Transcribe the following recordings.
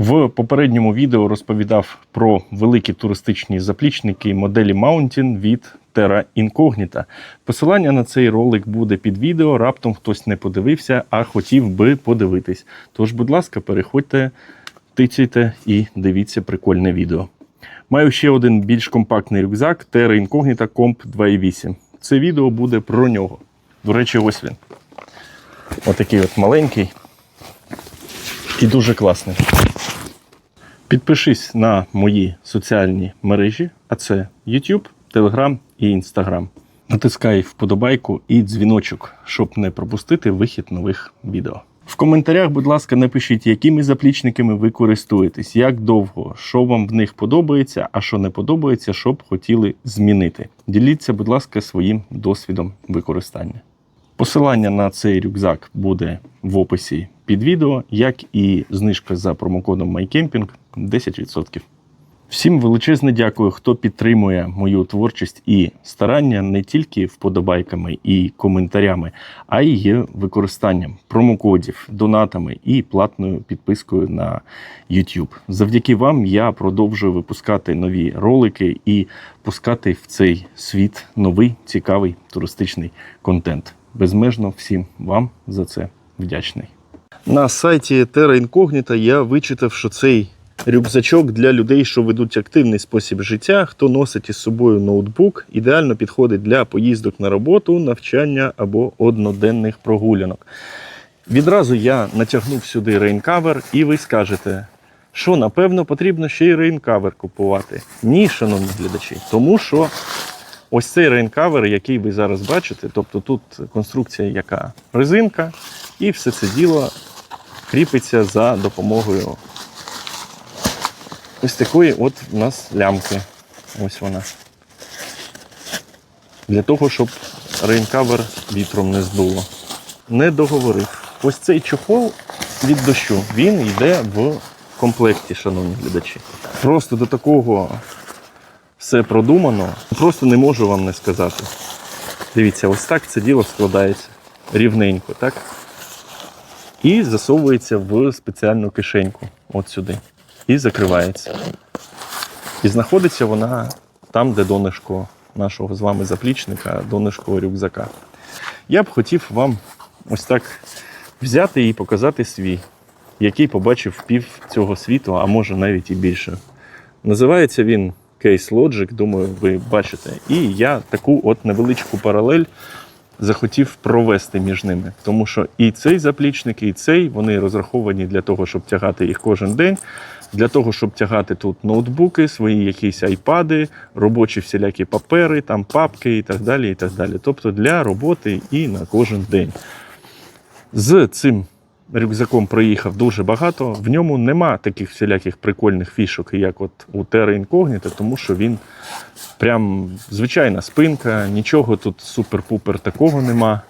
В попередньому відео розповідав про великі туристичні заплічники моделі Mountain від Terra Incognita. Посилання на цей ролик буде під відео. Раптом хтось не подивився, а хотів би подивитись. Тож, будь ласка, переходьте, тицяйте і дивіться прикольне відео. Маю ще один більш компактний рюкзак Terra Incognita Comp 2.8. Це відео буде про нього. До речі, ось він. Отакий от маленький і дуже класний. Підпишись на мої соціальні мережі, а це YouTube, Telegram і Instagram. Натискай вподобайку і дзвіночок, щоб не пропустити вихід нових відео. В коментарях, будь ласка, напишіть, якими заплічниками ви користуєтесь, як довго, що вам в них подобається, а що не подобається, що б хотіли змінити. Діліться, будь ласка, своїм досвідом використання. Посилання на цей рюкзак буде в описі під відео, як і знижка за промокодом MyCamping 10%. Всім величезне дякую, хто підтримує мою творчість і старання не тільки вподобайками і коментарями, а й використанням промокодів, донатами і платною підпискою на YouTube. Завдяки вам я продовжую випускати нові ролики і пускати в цей світ новий цікавий туристичний контент. Безмежно всім вам за це вдячний. На сайті Terra Incognita я вичитав, що цей рюкзачок для людей, що ведуть активний спосіб життя, хто носить із собою ноутбук, ідеально підходить для поїздок на роботу, навчання або одноденних прогулянок. Відразу я натягнув сюди рейнкавер, і ви скажете, що напевно потрібно ще й рейнкавер купувати. Ні, шановні глядачі, тому що ось цей рейнкавер, який ви зараз бачите, тобто тут конструкція, яка резинка, і все це діло кріпиться за допомогою ось такої от у нас лямки. Ось вона. Для того, щоб рейнкавер вітром не здуло. Не договорив. Ось цей чохол від дощу, він йде в комплекті, шановні глядачі. Просто до такого все продумано. Просто не можу вам не сказати. Дивіться, ось так це діло складається рівненько, так? І засовується в спеціальну кишеньку, от сюди. І закривається. І знаходиться вона там, де донишко нашого з вами заплічника, донишко рюкзака. Я б хотів вам ось так взяти і показати свій, який побачив пів цього світу, а може навіть і більше. Називається він Case Logic, думаю, ви бачите. І я таку от невеличку паралель захотів провести між ними. Тому що і цей заплічник, і цей вони розраховані для того, щоб тягати їх кожен день, для того, щоб тягати тут ноутбуки, свої якісь айпади, робочі всілякі папери, там папки і так далі. і так далі. Тобто для роботи і на кожен день. З цим рюкзаком проїхав дуже багато. В ньому нема таких всіляких прикольних фішок, як от у Terra Incognita, тому що він прям звичайна спинка, нічого тут супер-пупер такого нема.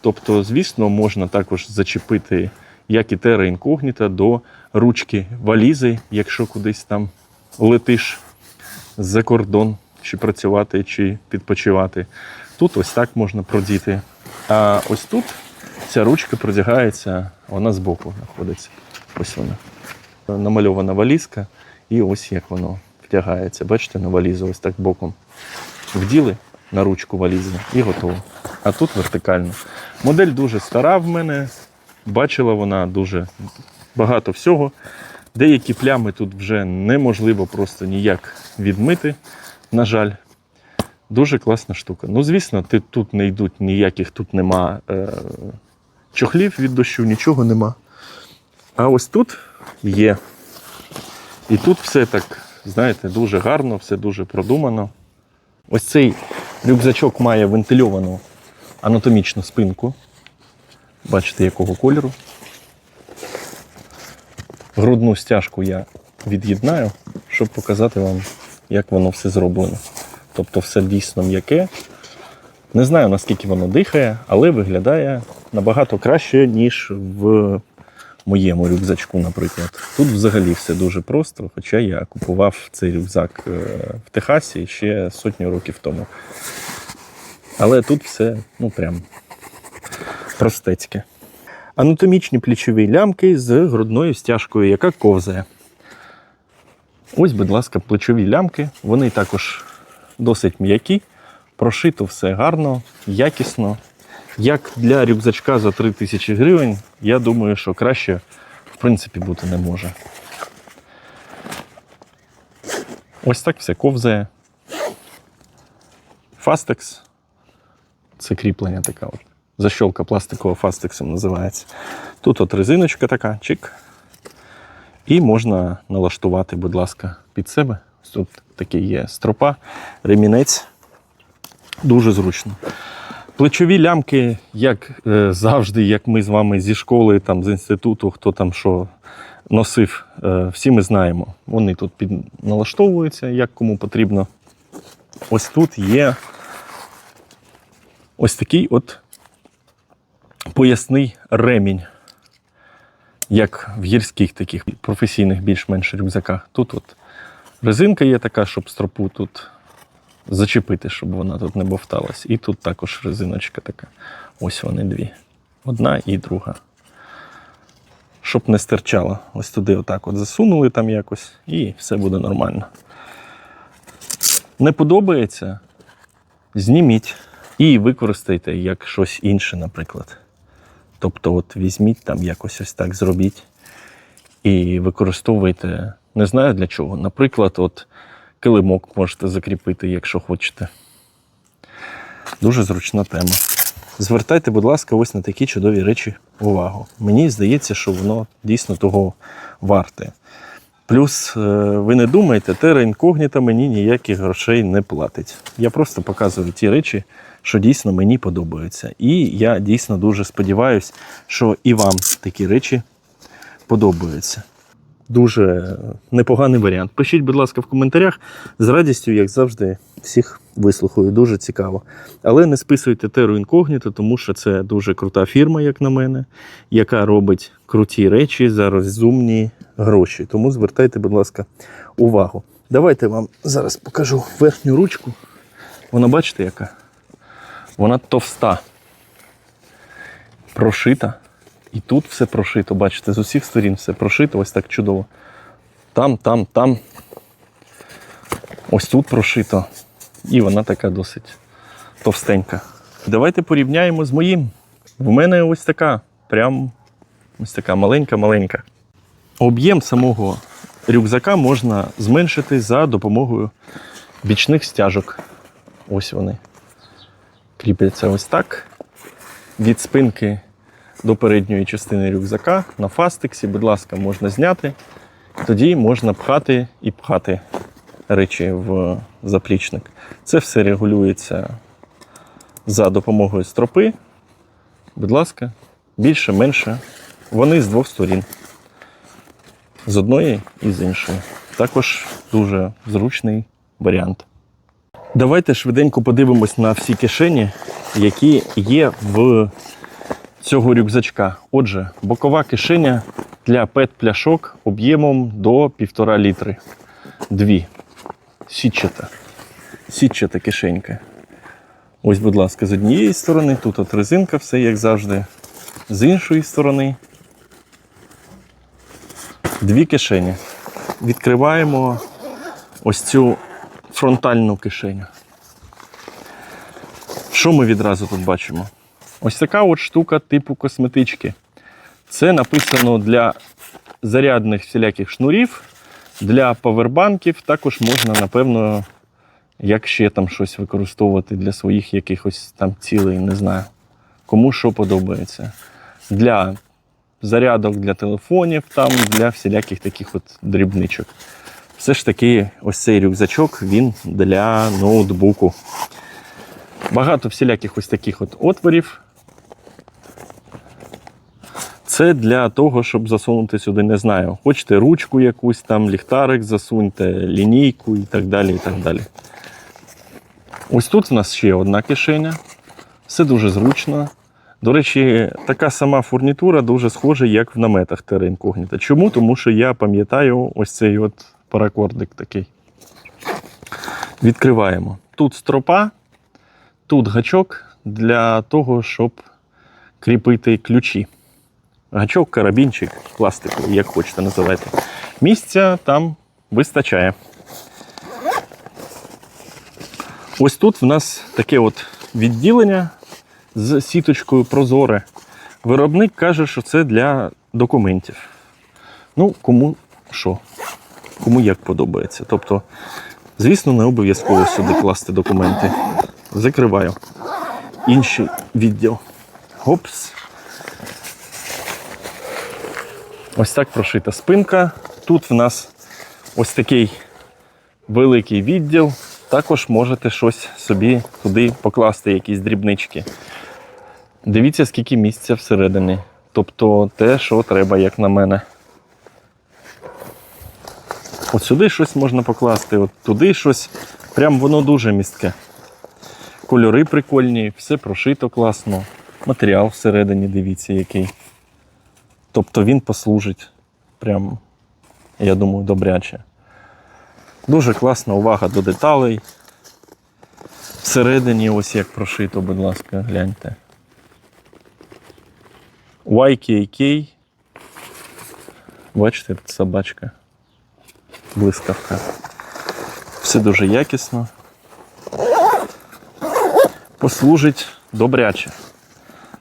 Тобто, звісно, можна також зачепити, як і Terra Incognita, до ручки валізи, якщо кудись там летиш за кордон, чи працювати, чи відпочивати. Тут ось так можна продіти. А ось тут ця ручка продягається, вона збоку знаходиться. Ось вона. Намальована валізка, і ось як воно втягається. Бачите, на валізу ось так боком. Вділи на ручку валізи і готово. А тут вертикально. Модель дуже стара в мене. Бачила вона дуже багато всього. Деякі плями тут вже неможливо просто ніяк відмити, на жаль. Дуже класна штука. Ну, звісно, тут не йдуть ніяких, тут нема е, чохлів від дощу, нічого нема. А ось тут є. І тут все так, знаєте, дуже гарно, все дуже продумано. Ось цей рюкзачок має вентильовану анатомічну спинку. Бачите, якого кольору. Грудну стяжку я від'єднаю, щоб показати вам, як воно все зроблено. Тобто все дійсно м'яке. Не знаю, наскільки воно дихає, але виглядає набагато краще, ніж в моєму рюкзачку, наприклад. Тут взагалі все дуже просто, хоча я купував цей рюкзак е, в Техасі ще сотню років тому. Але тут все, ну прям простецьке. Анатомічні плечові лямки з грудною стяжкою, яка ковзає. Ось, будь ласка, плечові лямки. Вони також досить м'які. Прошито все гарно, якісно. Як для рюкзачка за 3 тисячі гривень, я думаю, що краще в принципі бути не може. Ось так все ковзає. Фастекс. Це кріплення така от. Защолка пластикова фастексом називається. Тут от резиночка така, чик. І можна налаштувати, будь ласка, під себе. Тут такий є стропа, ремінець. Дуже зручно. Плечові лямки, як е, завжди, як ми з вами зі школи, там, з інституту, хто там що носив, е, всі ми знаємо. Вони тут під, налаштовуються, як кому потрібно. Ось тут є ось такий от поясний ремінь, як в гірських таких професійних більш-менш рюкзаках. Тут от резинка є така, щоб стропу тут зачепити, щоб вона тут не бовталась. І тут також резиночка така. Ось вони дві. Одна і друга. Щоб не стирчало. Ось туди отак от засунули там якось, і все буде нормально. Не подобається? Зніміть і використайте як щось інше, наприклад. Тобто, от візьміть там якось ось так зробіть і використовуйте, не знаю для чого. Наприклад, от килимок можете закріпити, якщо хочете. Дуже зручна тема. Звертайте, будь ласка, ось на такі чудові речі увагу. Мені здається, що воно дійсно того варте. Плюс, е, ви не думайте, тера інкогніта мені ніяких грошей не платить. Я просто показую ті речі, що дійсно мені подобаються. І я дійсно дуже сподіваюся, що і вам такі речі подобаються. Дуже непоганий варіант. Пишіть, будь ласка, в коментарях. З радістю, як завжди, всіх вислухаю. Дуже цікаво. Але не списуйте теру інкогніто, тому що це дуже крута фірма, як на мене, яка робить круті речі за розумні гроші. Тому звертайте, будь ласка, увагу. Давайте вам зараз покажу верхню ручку. Вона бачите, яка? Вона товста, прошита. І тут все прошито, бачите, з усіх сторін все прошито, ось так чудово. Там, там, там. Ось тут прошито. І вона така досить товстенька. Давайте порівняємо з моїм. В мене ось така, прям ось така маленька-маленька. Об'єм самого рюкзака можна зменшити за допомогою бічних стяжок. Ось вони. Кріпляться ось так. Від спинки до передньої частини рюкзака на фастексі, будь ласка, можна зняти. Тоді можна пхати і пхати речі в заплічник. Це все регулюється за допомогою стропи. Будь ласка, більше, менше. Вони з двох сторін. З одної і з іншої. Також дуже зручний варіант. Давайте швиденько подивимось на всі кишені, які є в цього рюкзачка. Отже, бокова кишеня для пет-пляшок об'ємом до 1,5 літри. Дві. Сітчата. Сітчата кишенька. Ось, будь ласка, з однієї сторони, тут от резинка, все як завжди. З іншої сторони. Дві кишені. Відкриваємо ось цю фронтальну кишеню. Що ми відразу тут бачимо? Ось така от штука типу косметички. Це написано для зарядних всіляких шнурів, для павербанків. Також можна, напевно, як ще там щось використовувати для своїх якихось там цілей, не знаю. Кому що подобається. Для зарядок для телефонів, там, для всіляких таких от дрібничок. Все ж таки, ось цей рюкзачок він для ноутбуку. Багато всіляких ось таких от отворів. Це для того, щоб засунути сюди, не знаю, хочете ручку якусь, там, ліхтарик засуньте, лінійку і так далі. і так далі. Ось тут в нас ще одна кишеня. Все дуже зручно. До речі, така сама фурнітура дуже схожа, як в наметах Terra Incognita. Чому? Тому що я пам'ятаю ось цей от паракордик такий. Відкриваємо. Тут стропа, тут гачок для того, щоб кріпити ключі. Гачок, карабінчик, пластиковий, як хочете називайте. Місця там вистачає. Ось тут в нас таке от відділення з сіточкою прозоре. Виробник каже, що це для документів. Ну, кому що, кому як подобається. Тобто, звісно, не обов'язково сюди класти документи. Закриваю. Інший відділ. Гопс. Ось так прошита спинка. Тут в нас ось такий великий відділ. Також можете щось собі туди покласти, якісь дрібнички. Дивіться, скільки місця всередині. Тобто те, що треба, як на мене. От сюди щось можна покласти, от туди щось. Прям воно дуже містке. Кольори прикольні, все прошито класно. Матеріал всередині, дивіться, який. Тобто він послужить прям, я думаю, добряче. Дуже класна увага до деталей. Всередині ось як прошито, будь ласка, гляньте. YKK. Бачите, собачка. Блискавка. Все дуже якісно. Послужить добряче.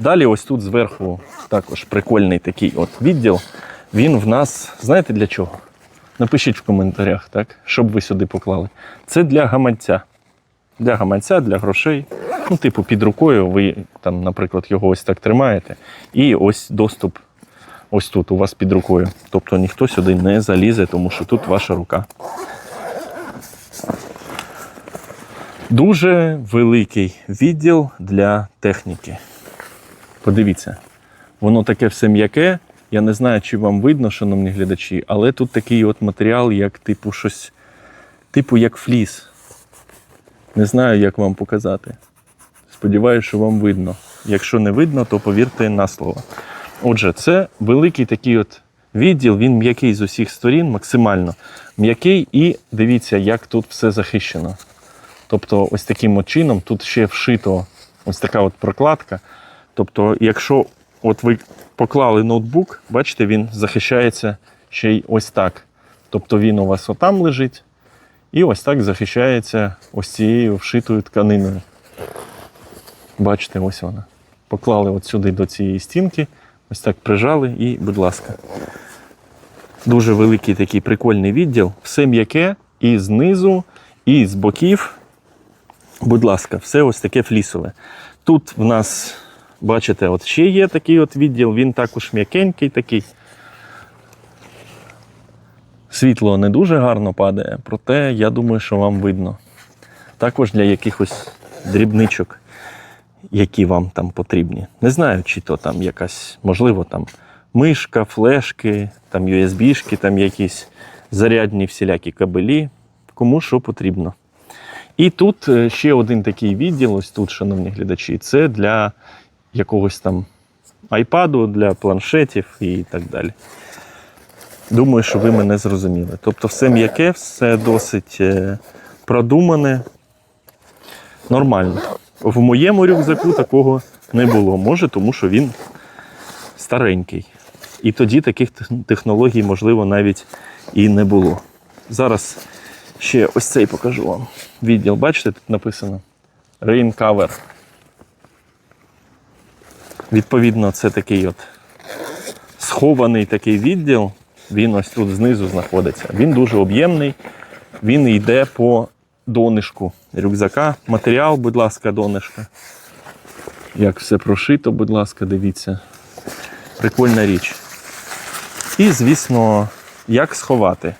Далі, ось тут зверху також прикольний такий от відділ. Він в нас, знаєте для чого? Напишіть в коментарях, так, щоб ви сюди поклали. Це для гаманця. Для гаманця, для грошей. Ну, типу, під рукою ви там, наприклад, його ось так тримаєте. І ось доступ ось тут у вас під рукою. Тобто ніхто сюди не залізе, тому що тут ваша рука. Дуже великий відділ для техніки. Подивіться, воно таке все м'яке. Я не знаю, чи вам видно, шановні глядачі, але тут такий от матеріал, як типу щось, типу як фліс. Не знаю, як вам показати. Сподіваюся, що вам видно. Якщо не видно, то повірте на слово. Отже, це великий такий от відділ, він м'який з усіх сторін, максимально м'який, і дивіться, як тут все захищено. Тобто, ось таким от чином тут ще вшито ось така от прокладка. Тобто, якщо от ви поклали ноутбук, бачите, він захищається ще й ось так. Тобто він у вас отам лежить, і ось так захищається ось цією вшитою тканиною. Бачите, ось вона. Поклали от сюди до цієї стінки, ось так прижали і, будь ласка. Дуже великий такий прикольний відділ. Все м'яке і знизу, і з боків. Будь ласка, все ось таке флісове. Тут в нас, бачите, от ще є такий от відділ, він також м'якенький такий. Світло не дуже гарно падає, проте я думаю, що вам видно. Також для якихось дрібничок, які вам там потрібні. Не знаю, чи то там якась, можливо, там мишка, флешки, там USB-шки, там якісь зарядні всілякі кабелі, кому що потрібно. І тут е, ще один такий відділ, ось тут, шановні глядачі, це для якогось там айпаду, для планшетів і так далі. Думаю, що ви мене зрозуміли. Тобто все м'яке, все досить е, продумане, нормально. В моєму рюкзаку такого не було. Може, тому що він старенький. І тоді таких технологій, можливо, навіть і не було. Зараз ще ось цей покажу вам. Відділ, бачите, тут написано Rain Cover. Відповідно, це такий от схований такий відділ. Він ось тут знизу знаходиться. Він дуже об'ємний. Він йде по донишку рюкзака. Матеріал, будь ласка, донишка. Як все прошито, будь ласка, дивіться. Прикольна річ. І, звісно, як сховати.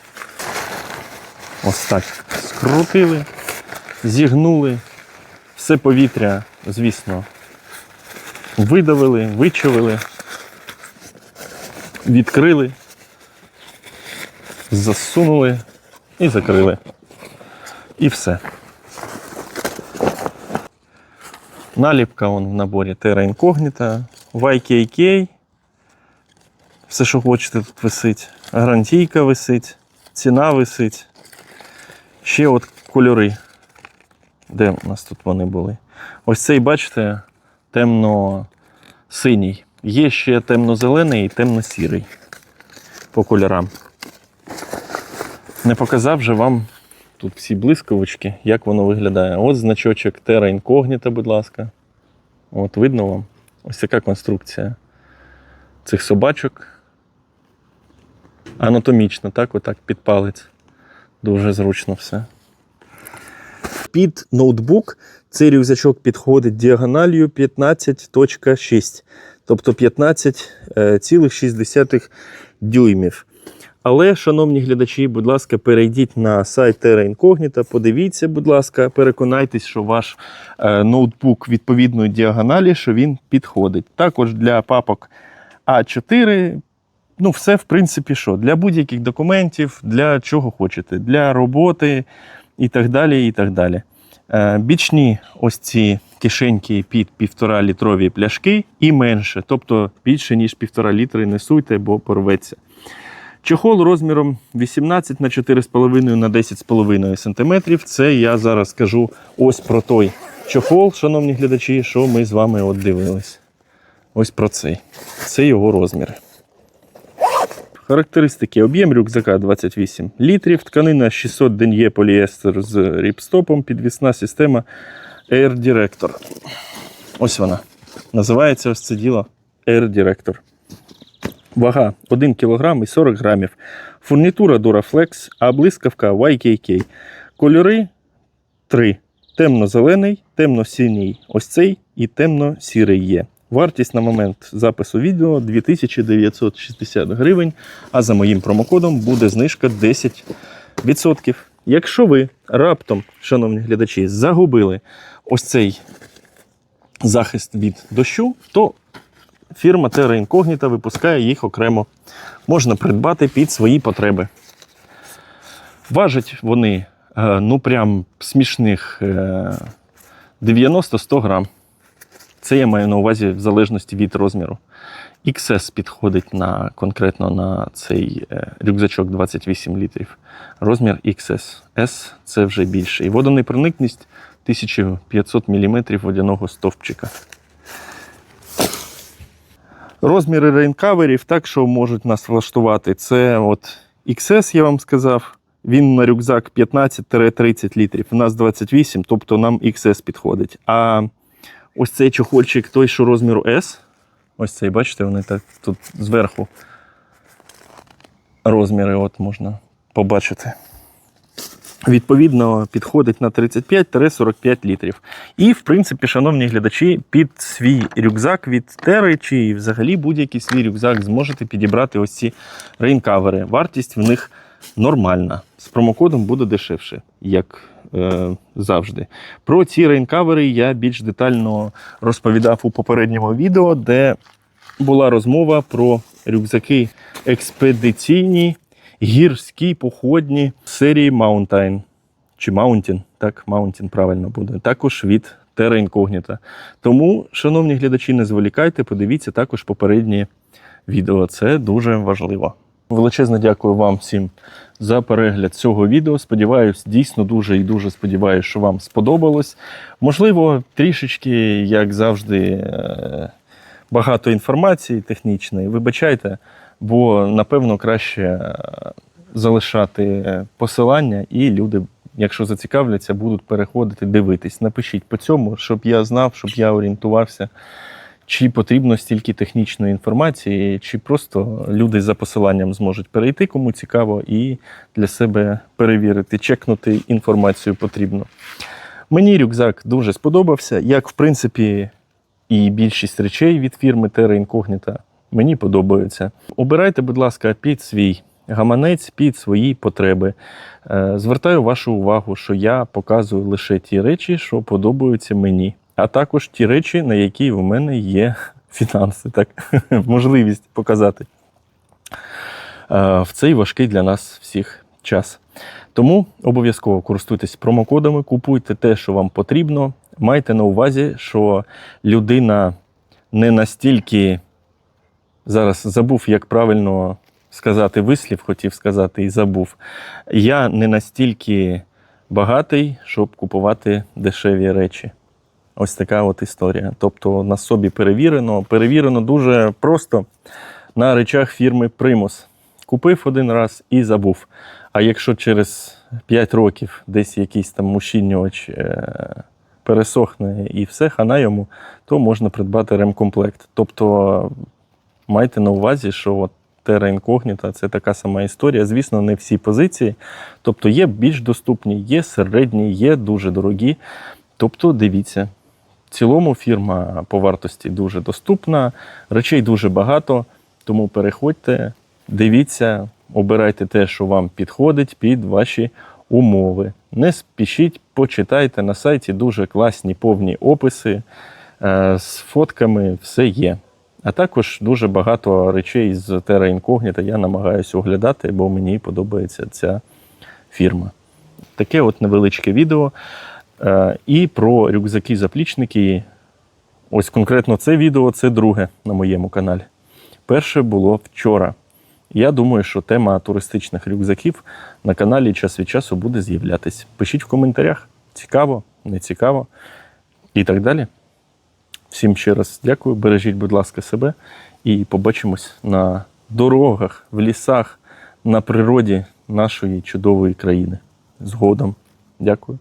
Ось так. Скрутили, зігнули, все повітря, звісно, видавили, вичавили, відкрили, засунули і закрили. І все. Наліпка вон в наборі Terra Incognita, YKK. Все, що хочете, тут висить. Гарантійка висить, ціна висить. Ще от кольори. Де у нас тут вони були? Ось цей, бачите, темно-синій. Є ще темно-зелений і темно-сірий по кольорам. Не показав же вам тут всі блискавочки, як воно виглядає. Ось значочок Terra Incognita, будь ласка. От видно вам. Ось така конструкція цих собачок. Анатомічно, так, отак, під палець. Дуже зручно все. Під ноутбук цей рюкзачок підходить діагоналію 15.6, тобто 15,6 дюймів. Але, шановні глядачі, будь ласка, перейдіть на сайт Terra Incognita, подивіться, будь ласка, переконайтесь, що ваш е, ноутбук відповідної діагоналі, що він підходить. Також для папок А4, ну, все, в принципі, що? Для будь-яких документів, для чого хочете, для роботи і так далі. і так далі. Е, Бічні ось ці кишеньки під півтора літрові пляшки і менше, тобто більше, ніж півтора літри не суйте, бо порветься. Чохол розміром 18 на 4,5 на 10,5 см. Це я зараз скажу ось про той чохол, шановні глядачі, що ми з вами от дивились. Ось про цей. Це його розміри. Характеристики: об'єм рюкзака 28 літрів, тканина 600 ден'є поліестер з ріпстопом, підвісна система Air Director. Ось вона. Називається ось це діло Air Director. Вага 1 кг і 40 грамів. Фурнітура Duraflex, а блискавка YKK. Кольори 3. Темно-зелений, темно-синій ось цей і темно-сірий є. Вартість на момент запису відео 2960 гривень, а за моїм промокодом буде знижка 10%. Якщо ви раптом, шановні глядачі, загубили ось цей захист від дощу, то фірма Terra Incognita випускає їх окремо. Можна придбати під свої потреби. Важать вони е, ну прям смішних е, 90-100 грам. Це я маю на увазі в залежності від розміру. XS підходить на, конкретно на цей е, рюкзачок 28 літрів. Розмір XS. S це вже більше. І водонепроникність 1500 мм водяного стовпчика. Розміри рейнкаверів так, що можуть нас влаштувати. Це от XS, я вам сказав. Він на рюкзак 15-30 літрів. У нас 28, тобто нам XS підходить. А ось цей чохольчик, той, що розміру S, ось цей, бачите, вони так тут зверху розміри от можна побачити. Відповідно, підходить на 35-45 літрів. І, в принципі, шановні глядачі, під свій рюкзак від Тери чи взагалі будь-який свій рюкзак зможете підібрати ось ці рейнкавери. Вартість в них нормальна. З промокодом буде дешевше, як завжди. Про ці рейнкавери я більш детально розповідав у попередньому відео, де була розмова про рюкзаки експедиційні, гірські, походні серії Mountain. Чи Mountain, так, Mountain правильно буде. Також від Terra Incognita. Тому, шановні глядачі, не зволікайте, подивіться також попередні відео. Це дуже важливо. Величезне дякую вам всім за перегляд цього відео. Сподіваюсь, дійсно дуже і дуже сподіваюся, що вам сподобалось. Можливо, трішечки, як завжди, е, багато інформації технічної. Вибачайте, бо напевно краще е, залишати е, посилання, і люди, якщо зацікавляться, будуть переходити, дивитись. Напишіть по цьому, щоб я знав, щоб я орієнтувався. Чи потрібно стільки технічної інформації, чи просто люди за посиланням зможуть перейти, кому цікаво, і для себе перевірити, чекнути інформацію потрібно. Мені рюкзак дуже сподобався, як в принципі і більшість речей від фірми Terra Incognita мені подобаються. Обирайте, будь ласка, під свій гаманець, під свої потреби. Е, Звертаю вашу увагу, що я показую лише ті речі, що подобаються мені а також ті речі, на які в мене є фінанси, так, можливість показати е, в цей важкий для нас всіх час. Тому обов'язково користуйтесь промокодами, купуйте те, що вам потрібно. Майте на увазі, що людина не настільки зараз забув, як правильно сказати вислів, хотів сказати і забув. Я не настільки багатий, щоб купувати дешеві речі. Ось така от історія. Тобто на собі перевірено. Перевірено дуже просто на речах фірми Primus. Купив один раз і забув. А якщо через 5 років десь якийсь там ущільнювач е, пересохне і все, хана йому, то можна придбати ремкомплект. Тобто майте на увазі, що от Terra Incognita – це така сама історія. Звісно, не всі позиції. Тобто є більш доступні, є середні, є дуже дорогі. Тобто, дивіться, в цілому фірма по вартості дуже доступна, речей дуже багато, тому переходьте, дивіться, обирайте те, що вам підходить під ваші умови. Не спішіть, почитайте на сайті дуже класні повні описи е, з фотками, все є. А також дуже багато речей з Terra Incognita я намагаюся оглядати, бо мені подобається ця фірма. Таке от невеличке відео. Е, І про рюкзаки-заплічники. Ось конкретно це відео це друге на моєму каналі. Перше було вчора. Я думаю, що тема туристичних рюкзаків на каналі час від часу буде з'являтись. Пишіть в коментарях, цікаво, не цікаво і так далі. Всім ще раз дякую. Бережіть, будь ласка, себе і побачимось на дорогах, в лісах, на природі нашої чудової країни. Згодом. Дякую.